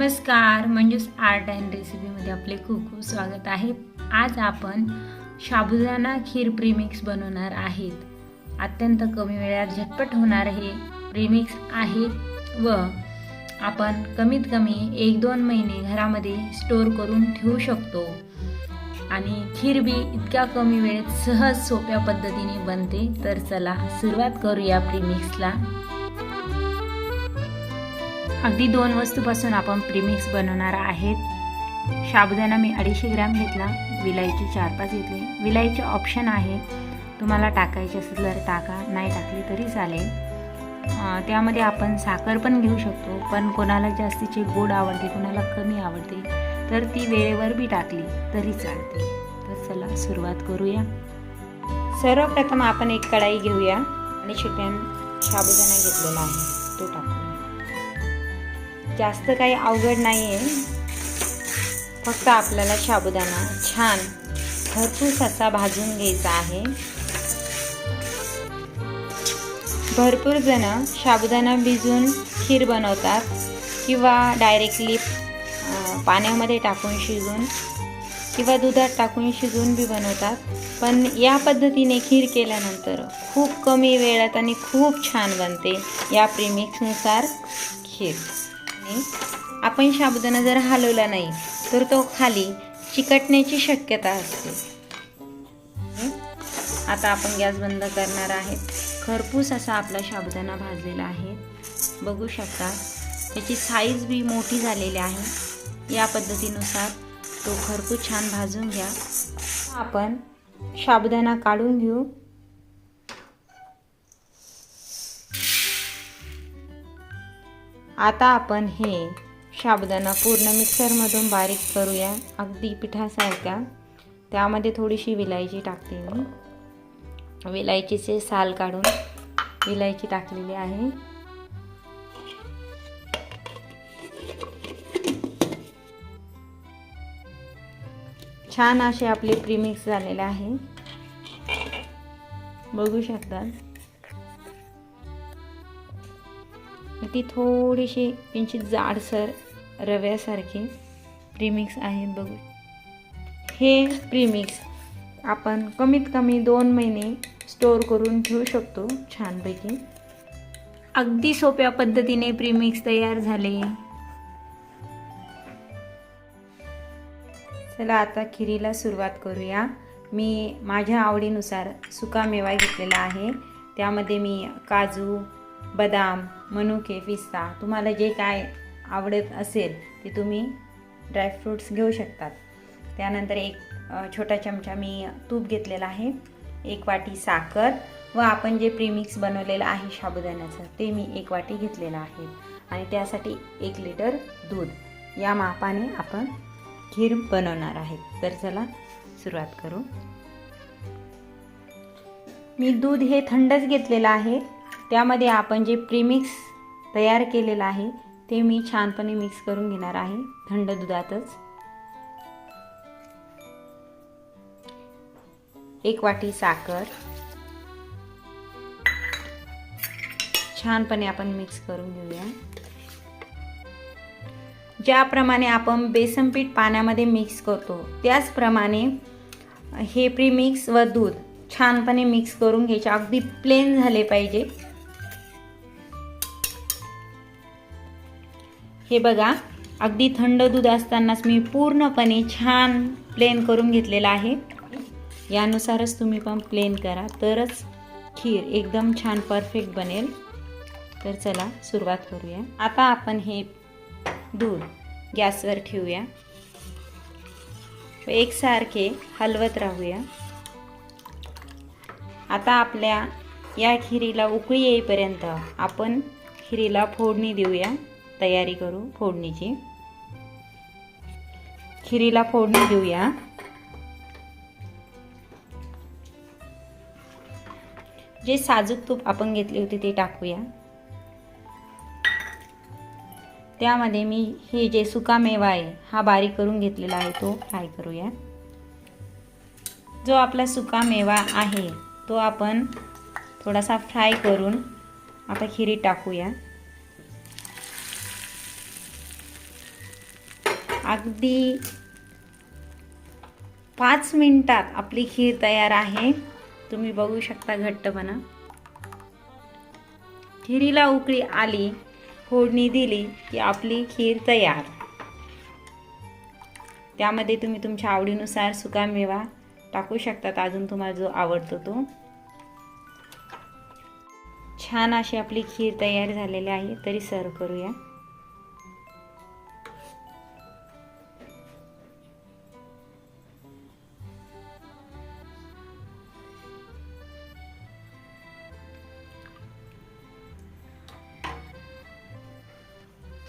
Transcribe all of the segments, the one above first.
नमस्कार Manju's art and रेसिपीमध्ये आपले खूप खूप स्वागत आहे. आज आपण साबुदाणा खीर प्रीमिक्स बनवणार आहेत. अत्यंत कमी वेळात झटपट होणार हे प्रीमिक्स आहे व आपण कमीत कमी एक दोन महिने घरामध्ये स्टोर करून ठेवू शकतो. आणि खीर बी इतक्या कमी वेळेत सहज सोप्या पद्धतीने बनते. तर चला सुरुवात करूया प्रीमिक्सला अगदी दोन वस्तूपासून आपण प्रीमिक्स बनवणार आहेत. साबुदाणा मी अडीचशे ग्रॅम घेतला. विलायची चार पाच घेतली. विलायची ऑप्शन आहे. तुम्हाला टाकायचे असेल तर टाका. नाही टाकली तरी चालेल. त्यामध्ये आपण साखर पण घेऊ शकतो. पण कोणाला जास्तीचे गोड आवडते कोणाला कमी आवडते तर ती वेळेवर बी टाकली तरी चालते. तर चला सुरुवात करूया. सर्वप्रथम आपण एक कढाई घेऊया. आणि शिट्यान साबुदाणा घेतलेला आहे. तो टाकू. जास्त काही अवघड नाही आहे फक्त आपल्याला साबुदाणा छान भरपूर असा भाजून घ्यायचा आहे. भरपूर जण साबुदाणा भिजून खीर बनवतात किंवा डायरेक्टली पाण्यामध्ये टाकून शिजून किंवा दुधात टाकून शिजवून बी बनवतात. पण या पद्धतीने खीर केल्यानंतर खूप कमी वेळात आणि खूप छान बनते या प्रिमिक्सनुसार खीर. आहे. आपण साबुदाणा जर हलवला नाही तर तो खाली चिकटण्याची शक्यता असते. आता आपण गॅस बंद करणार आहेत. खरपूस असा आपला साबुदाणा भाजलेला आहे. बघू शकता त्याची साईज बी मोठी झालेली आहे. या पद्धतीनुसार तो खरपूस छान भाजून घ्या. आपण साबुदाणा काढून घेऊ. आता आपण हे साबुदाणा पूर्ण मिक्सरमधून बारीक करूया. अगदी पिठासारख्या. त्यामध्ये थोडीशी विलायची टाकते मी. विलायचीचे साल काढून विलायची टाकलेली आहे. छान असे आपले प्रीमिक्स झालेले आहे. बघू शकता. ती थोडीशी किंचित जाडसर रव्यासारखे प्रीमिक्स आहेत बघू. हे प्रीमिक्स आपण कमीत कमी दोन महिने स्टोअर करून ठेवू शकतो छानपैकी. अगदी सोप्या पद्धतीने प्रीमिक्स तयार झाले. चला आता खिरीला सुरुवात करूया. मी माझ्या आवडीनुसार सुका मेवा घेतलेला आहे. त्यामध्ये मी काजू बदाम मनुके पिस्ता. तुम्हाला जे काय आवडत असेल ते तुम्ही ड्रायफ्रूट्स घेऊ शकतात. त्यानंतर एक छोटा चमचा मी तूप घेतलेला आहे. एक वाटी साखर व आपण जे प्रीमिक्स बनवलेलं आहे साबुदाण्याचं ते मी एक वाटी घेतलेलं आहे. आणि त्यासाठी एक लिटर दूध. या मापाने आपण खीर बनवणार आहे तर चला सुरुवात करू. मी दूध हे थंडच घेतलेलं आहे. त्यामध्ये आपण जे प्रीमिक्स तयार केलेलं आहे ते मी छानपणे मिक्स करून घेणार आहे थंड दुधातच. एक वाटी साखर. छानपणे आपण मिक्स करून घेऊया. ज्याप्रमाणे आपण बेसन पीठ पाण्यामध्ये मिक्स करतो त्याचप्रमाणे हे प्रीमिक्स व दूध छानपणे मिक्स करून घ्यायचे. अगदी प्लेन झाले पाहिजे. हे बघा अगदी थंड दूध असतानाच मी पूर्णपणे छान प्लेन करून घेतलेलं आहे. यानुसारच तुम्ही पण प्लेन करा. तरच खीर एकदम छान परफेक्ट बनेल. तर चला सुरुवात करूया. आता आपण हे दूध गॅसवर ठेवूया. एकसारखे हलवत राहूया. आता आपल्या या खिरीला उकळी येईपर्यंत आपण खिरीला फोडणी देऊया. तयारी करू फोडणीची. खिरीला फोडणी देऊया. जे साजूक तूप आपण घेतले होते ते टाकूया. त्यामध्ये मी हे जे सुका मेवा आहे हा बारीक करून घेतलेला आहे तो फ्राय करूया. जो आपला सुका मेवा आहे तो आपण थोडासा फ्राय करून आता खिरीत टाकूया. अगदी पाच मिनटात आपली खीर तयार आहे. तुम्ही बघू शकता घट्टपणा. खिरीला उकळी आली फोडणी दिली की आपली खीर तयार. त्यामध्ये तुम्ही तुमच्या आवडीनुसार सुकामेवा टाकू शकतात. अजून तुम्हाला जो आवडतो तो. छान अशी आपली खीर तयार झालेली आहे. तरी सर्व करूया.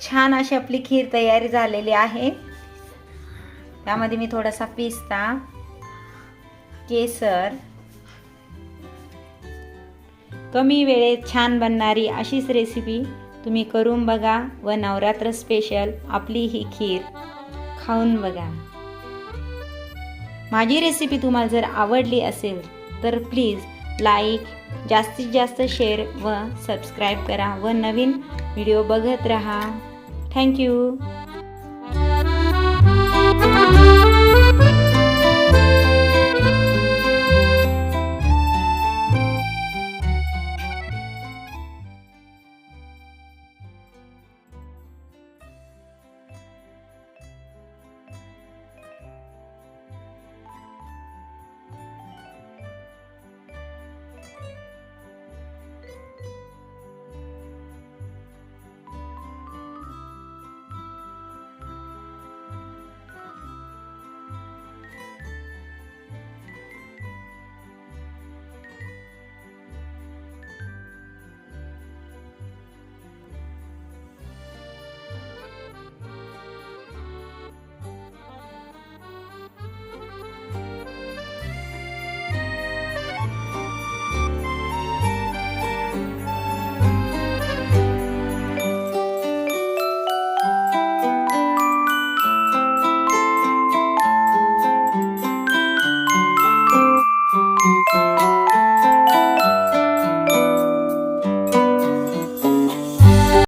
छान अशी आपली खीर तयारी झालेली आहे. त्यामध्ये मी थोडासा पिस्ता केसर कमी वेळेत छान बनणारी अशीच रेसिपी तुम्ही करून बघा व नवरात्र स्पेशल आपली ही खीर खाऊन बघा. माझी रेसिपी तुम्हाला जर आवडली असेल तर प्लीज लाईक जास्तीत जास्त शेअर व सबस्क्राईब करा व नवीन व्हिडिओ बघत राहा. Thank you.